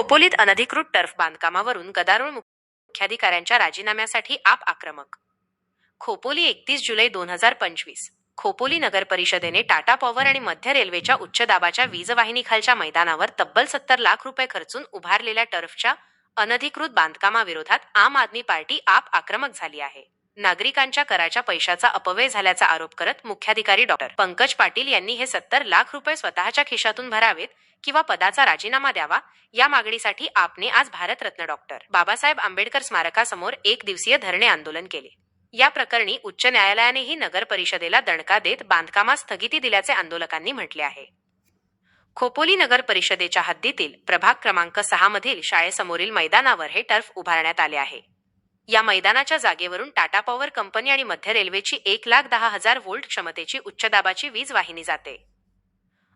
खोपोलीत अनधिकृत टर्फ बांधकामावरून गदारोळ मुख्याधिकाऱ्यांच्या राजीनाम्यासाठी आप आक्रमक. खोपोली एकतीस जुलै दोन हजार पंचवीस. खोपोली नगर परिषदेने टाटा पॉवर आणि मध्य रेल्वेच्या उच्च दाबाच्या वीजवाहिनीखालच्या मैदानावर तब्बल सत्तर लाख रुपये खर्चून उभारलेल्या टर्फच्या अनधिकृत बांधकामाविरोधात आम आदमी पार्टी आप आक्रमक झाली आहे. नागरिकांच्या कराच्या पैशाचा अपव्यय झाल्याचा आरोप करत मुख्याधिकारी डॉक्टर पंकज पाटील यांनी हे सत्तर लाख रुपये स्वतःच्या खिशातून भरावेत किंवा पदाचा राजीनामा द्यावा या मागणीसाठी आपने आज भारतरत्न डॉक्टर बाबासाहेब आंबेडकर स्मारकासमोर एक दिवसीय धरणे आंदोलन केले. या प्रकरणी उच्च न्यायालयानेही नगर परिषदेला दणका देत बांधकामास स्थगिती दिल्याचे आंदोलकांनी म्हटले आहे. खोपोली नगर परिषदेच्या हद्दीतील प्रभाग क्रमांक सहा मधील शाळेसमोरील मैदानावर हे टर्फ उभारण्यात आले आहे. या मैदानाच्या जागेवरून टाटा पॉवर कंपनी आणि मध्य रेल्वेची एक लाख दहा हजार व्होल्ट क्षमतेची उच्च दाबाची वीज वाहिनी जाते.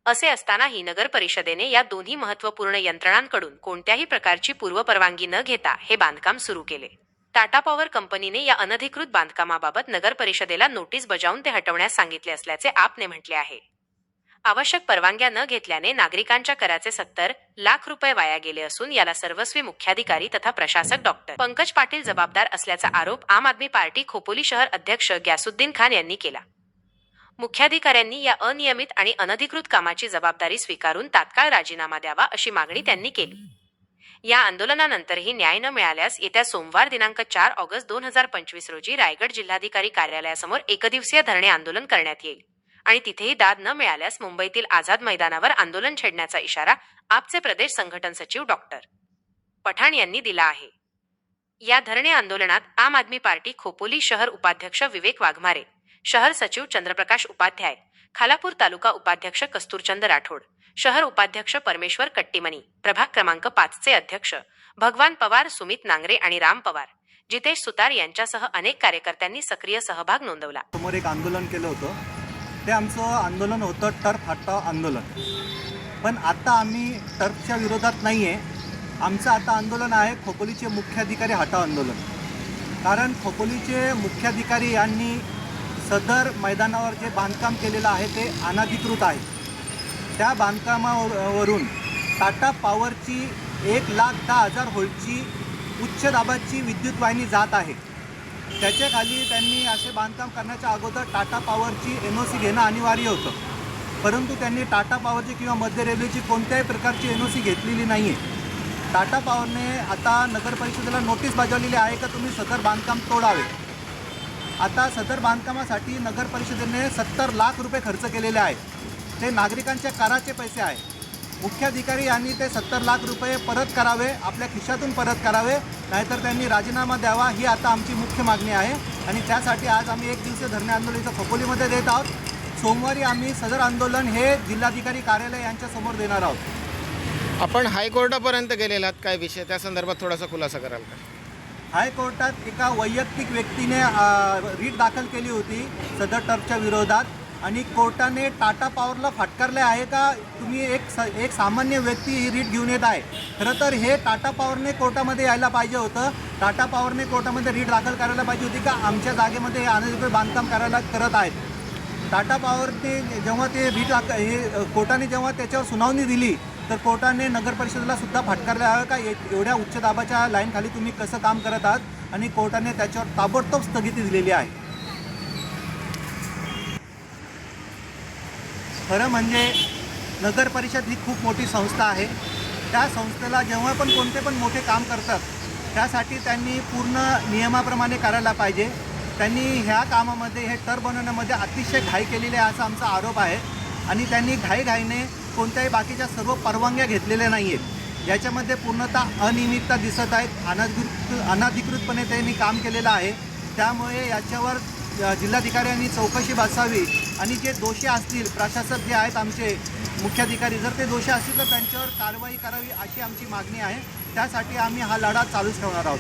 असे असतानाही नगर परिषदेने या दोन्ही महत्त्वपूर्ण यंत्रणांकडून कोणत्याही प्रकारची पूर्वपरवानगी न घेता हे बांधकाम सुरू केले. टाटा पॉवर कंपनीने या अनधिकृत बांधकामाबाबत नगर परिषदेला नोटीस बजावून ते हटवण्यास सांगितले असल्याचे आपने म्हटले आहे. आवश्यक परवानग्या न घेतल्याने नागरिकांच्या कराचे सत्तर लाख रुपये वाया गेले असून याला सर्वस्वी मुख्याधिकारी तथा प्रशासक डॉक्टर पंकज पाटील जबाबदार असल्याचा आरोप आम आदमी पार्टी खोपोली शहर अध्यक्ष ग्यासुद्दीन खान यांनी केला. मुख्याधिकाऱ्यांनी या अनियमित आणि अनधिकृत कामाची जबाबदारी स्वीकारून तात्काळ राजीनामा द्यावा अशी मागणी त्यांनी केली. या आंदोलनानंतरही न्याय न मिळाल्यास येत्या सोमवार दिनांक चार ऑगस्ट दोन हजार पंचवीस रोजी रायगड जिल्हाधिकारी कार्यालयासमोर एकदिवसीय धरणे आंदोलन करण्यात येईल. आणि तिथेही दाद न मिळाल्यास मुंबईतील आझाद मैदानावर आंदोलन छेडण्याचा इशारा आपचे प्रदेश संघटन सचिव डॉक्टर पठाण यांनी दिला आहे. या धरणे आंदोलनात आम आदमी पार्टी खोपोली शहर उपाध्यक्ष विवेक वाघमारे शहर सचिव चंद्रप्रकाश उपाध्याय खालापूर तालुका उपाध्यक्ष कस्तुरचंद राठोड शहर उपाध्यक्ष परमेश्वर कट्टीमनी प्रभाग क्रमांक पाचचे अध्यक्ष भगवान पवार सुमित नांगरे आणि राम पवार जितेश सुतार यांच्यासह अनेक कार्यकर्त्यांनी सक्रिय सहभाग नोंदवला. समोर एक आंदोलन केलं होतं. ते आमचं आंदोलन होतं टर्फ हटाव आंदोलन. पण आता आम्ही टर्फच्या विरोधात नाही आहे आमचं आता आंदोलन आहे खोपोलीचे मुख्याधिकारी हटाव आंदोलन. कारण खोपोलीचे मुख्याधिकारी यांनी सदर मैदानावर जे बांधकाम केलेलं आहे ते अनाधिकृत आहे. त्या बांधकामावरून टाटा पॉवरची एक लाख दहा हजार होल्टची उच्च दाबाची विद्युत वाहिनी जात आहे. त्याच्याखाली त्यांनी असे बांधकाम करण्याच्या अगोदर टाटा पॉवरची एन ओ सी घेणं अनिवार्य होतं. परंतु त्यांनी टाटा पॉवरची किंवा मध्य रेल्वेची कोणत्याही प्रकारची एन ओ सी घेतलेली नाही आहे टाटा पॉवरने आता नगर परिषदेला नोटीस बजावलेली आहे का तुम्ही सदर बांधकाम तोडावे. आता सदर बांधकामासाठी नगर परिषदेने सत्तर लाख रुपये खर्च केलेले आहेत. ते नागरिकांच्या कराचे पैसे आहे मुख्याधिकारी यांनी ते सत्तर लाख रुपये परत करावे आपल्या खिशातून परत करावे नाहीतर त्यांनी राजीनामा द्यावा ही आता आमची मुख्य मागणी आहे. आणि त्यासाठी आज आम्ही एक दिवसीय धरणे आंदोलन इथं खोपोलीमध्ये देत आहोत. सोमवारी आम्ही सदर आंदोलन हे जिल्हाधिकारी कार्यालय यांच्यासमोर देणार आहोत. आपण हायकोर्टापर्यंत गेलेला आहात काय विषय? त्या संदर्भात थोडासा खुलासा कराल का? हायकोर्टात एका वैयक्तिक व्यक्तीने रीट दाखल केली होती सदर टर्फच्या विरोधात. आणि कोर्टाने टाटा पॉवरला फटकारले आहे का? तुम्ही एक स एक सामान्य व्यक्ती ही रीट घेऊन येत आहे. खरं तर हे टाटा पॉवरने कोर्टामध्ये यायला पाहिजे होतं. टाटा पॉवरने कोर्टामध्ये रीट दाखल करायला पाहिजे होती का? आमच्या जागेमध्ये हे अनधिकृत बांधकाम करायला करत आहेत. टाटा पॉवरने जेव्हा ते रीट हे कोर्टाने जेव्हा त्याच्यावर सुनावणी दिली तर कोर्टाने नगर परिषदेला सुद्धा फटकारले आहे का? एवढ्या उच्च दाबाच्या लाईनखाली तुम्ही कसं काम करत आहात? आणि कोर्टाने त्याच्यावर ताबडतोब स्थगिती दिलेली आहे. खरं म्हणजे नगर परिषद ही खूप मोठी संस्था आहे. त्या संस्थेला जेव्हा पण कोणते पण मोठे काम करतात त्यासाठी त्यांनी पूर्ण नियमाप्रमाणे करायला पाहिजे. त्यांनी ह्या कामामध्ये हे टर बनवण्यामध्ये अतिशय घाई केलेली आहे असा आमचा आरोप आहे. आणि त्यांनी घाईघाईने कोणत्याही बाकीच्या सर्व परवानग्या घेतलेल्या नाही आहेत याच्यामध्ये पूर्णतः अनियमितता दिसत आहेत अनधिकृत अनाधिकृतपणे त्यांनी काम केलेलं आहे. त्यामुळे याच्यावर जिल्हाधिकाऱ्यांनी चौकशी बसावी आणि जे दोषी असतील प्रशासक जे आहेत आमचे मुख्याधिकारी जर ते दोषी असतील तर त्यांच्यावर कारवाई करावी अशी आमची मागणी आहे. त्यासाठी आम्ही हा लढा चालूच ठेवणार आहोत.